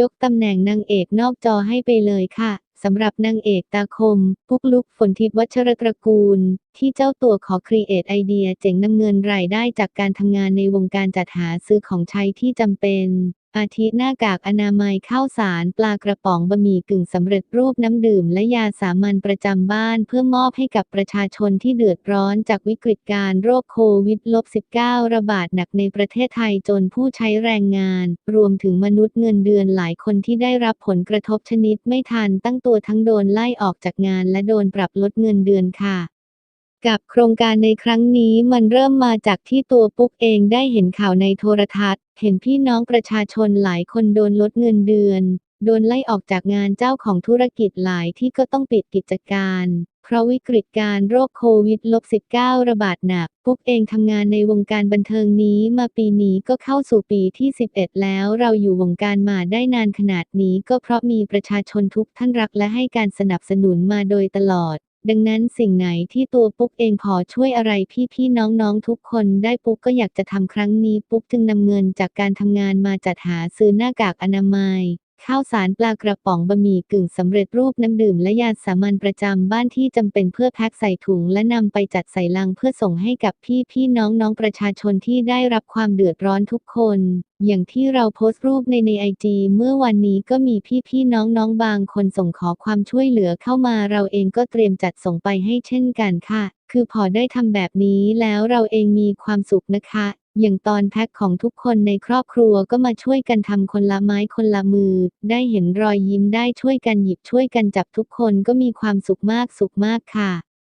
ยกตำแหน่งนางเอกนอกจอให้ไปเลยค่ะสำหรับนางเอกตาคม ปุกลุกฝนทิพย์วัชรตระกูล ที่เจ้าตัวขอครีเอทไอเดียเจ๋งนำเงินรายได้จากการทำงานในวงการจัดหาซื้อของใช้ที่จำเป็น อาทิหน้ากากอนามัยข้าวสารปลากระป๋องบะหมี่กึ่งสำเร็จรูปน้ำดื่มและยาสามัญประจำบ้านเพื่อมอบให้กับประชาชนที่เดือดร้อนจากวิกฤตการโรคโควิด -19 ระบาดหนักในประเทศไทยจนผู้ใช้แรงงาน รวมถึงมนุษย์เงินเดือนหลายคนที่ได้รับผลกระทบชนิดไม่ทันตั้งตัวทั้งโดนไล่ออกจากงานและโดนปรับลดเงินเดือนค่ะ กับโครงการในครั้งนี้มันเริ่มมาจากที่ตัวปุ๊กเองได้เห็นข่าวในโทรทัศน์ เห็นพี่น้องประชาชนหลายคนโดนลดเงินเดือน โดนไล่ออกจากงานเจ้าของธุรกิจหลายที่ก็ต้องปิดกิจการ เพราะวิกฤตการโรคโควิด -19 ระบาดหนัก ปุ๊กเองทำงานในวงการบันเทิงนี้มาปีนี้ก็เข้าสู่ปีที่ 11 แล้วเราอยู่วงการมาได้นานขนาดนี้ก็เพราะมีประชาชนทุกท่านรักและให้การสนับสนุนมาโดยตลอด ดังนั้นสิ่งไหนที่ตัวปุ๊กเองพอช่วยอะไรพี่ๆน้องๆทุกคนได้ปุ๊กก็อยากจะทำครั้งนี้ปุ๊กจึงนำเงินจากการทำงานมาจัดหาซื้อหน้ากากอนามัย ข้าวสารปลากระป๋องบะหมี่กึ่งสำเร็จรูปน้ำดื่มและยาสามัญประจำบ้านที่จำเป็นเพื่อแพ็คใส่ถุงและนำไปจัดใส่ลังเพื่อส่งให้กับพี่พี่น้องน้องประชาชนที่ได้รับความเดือดร้อนทุกคน อย่างที่เราโพสต์รูปในในไอจีเมื่อวันนี้ก็มีพี่พี่น้องน้องบางคนส่งขอความช่วยเหลือเข้ามาเราเองก็เตรียมจัดส่งไปให้เช่นกันค่ะ คือพอได้ทำแบบนี้แล้วเราเองมีความสุขนะคะ อย่างตอนแพ็คของทุกคนในครอบครัวก็มาช่วยกันทำคนละไม้คนละมือ ได้เห็นรอยยิ้มได้ช่วยกันหยิบช่วยกันจับทุกคนก็มีความสุขมากสุขมากค่ะ